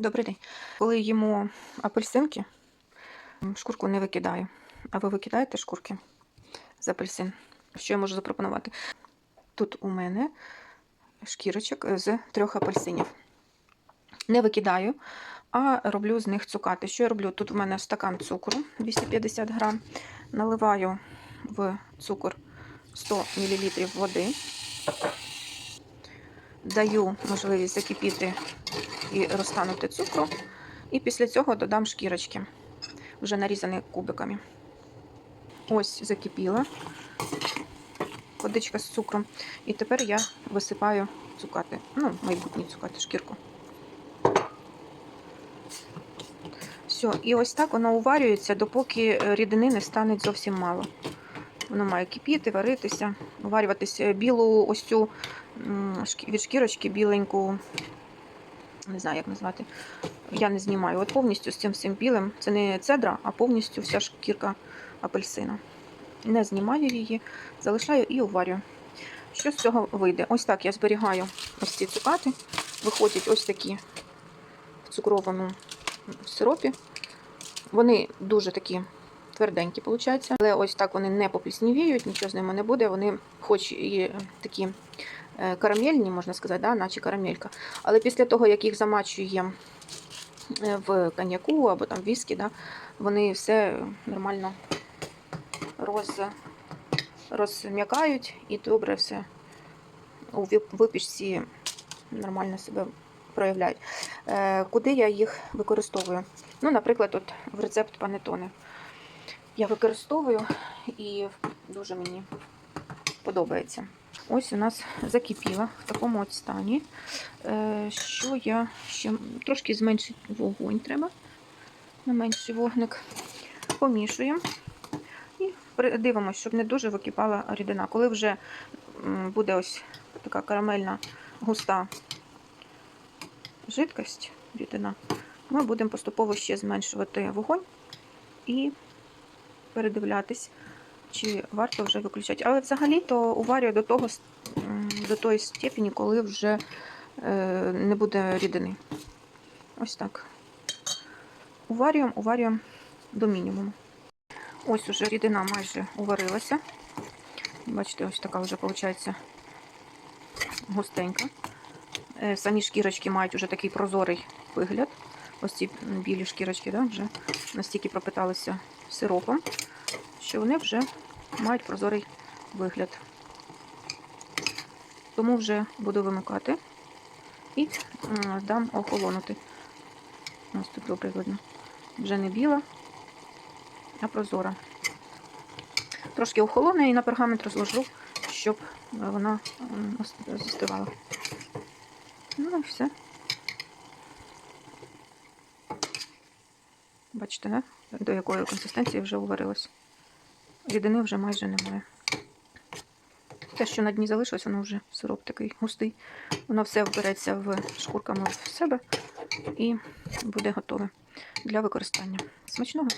Добрий день. Коли їмо апельсинки, шкурку не викидаю. А ви викидаєте шкурки з апельсин? Що я можу запропонувати? Тут у мене шкірочок з трьох апельсинів. Не викидаю, а роблю з них цукати. Що я роблю? Тут у мене стакан цукру 250 грам. Наливаю в цукор 100 мл води. Даю можливість закипіти і розтанути цукру. І після цього додам шкірочки, вже нарізані кубиками. Ось закипіла водичка з цукром. І тепер я висипаю цукати. Ну, майбутні цукати, шкірку. Все, і ось так воно уварюється, допоки рідини не стане зовсім мало. Воно має кипіти, варитися, уварюватися. Білу ось цю від шкірочки біленьку, не знаю, як назвати. Я не знімаю. От повністю з цим всім білим. Це не цедра, а повністю вся шкірка апельсина. Не знімаю її, залишаю і уварюю. Що з цього вийде? Ось так я зберігаю ось ці цукати. Виходять ось такі в цукровому сиропі. Вони дуже такі тверденькі, виходить. Але ось так вони не попліснівіють, нічого з ними не буде. Вони, хоч і такі карамельні, можна сказати, да, наче карамелька. Але після того, як їх замачуємо е, в коньяку або там віскі, да, вони все нормально роз, розм'якають і добре все у випічці нормально себе проявляють. Е, Куди я їх використовую? Ну, наприклад, от в рецепт панетони. Я використовую і дуже мені подобається. Ось у нас закипіла в такому от стані. Е, Що я ще трошки зменшити вогонь треба на менший вогник. Помішуємо і дивимося, щоб не дуже википала рідина. Коли вже буде ось така карамельна густа жидкость, рідина, ми будемо поступово ще зменшувати вогонь і передивлятись, чи варто вже виключати. Але взагалі-то уварюю до того до тої степені, коли вже е, не буде рідини. Ось так. Уварюємо, уварюємо до мінімуму. Ось уже рідина майже уварилася. Бачите, ось така вже виходить густенька. Е, Самі шкірочки мають вже такий прозорий вигляд. Ось ці білі шкірочки да, вже настільки пропиталися сиропом, що вони вже мають прозорий вигляд. Тому вже буду вимикати і дам охолонути. Ось тут добре видно. Вже не біла, а прозора. Трошки охолоне і на пергамент розложу, щоб вона застивала. Ну і все. Бачите, до якої консистенції вже уварилось. Рідини вже майже немає. Те, що на дні залишилось, воно вже сироп такий густий. Воно все вбереться в шкурками в себе і буде готове для використання. Смачного!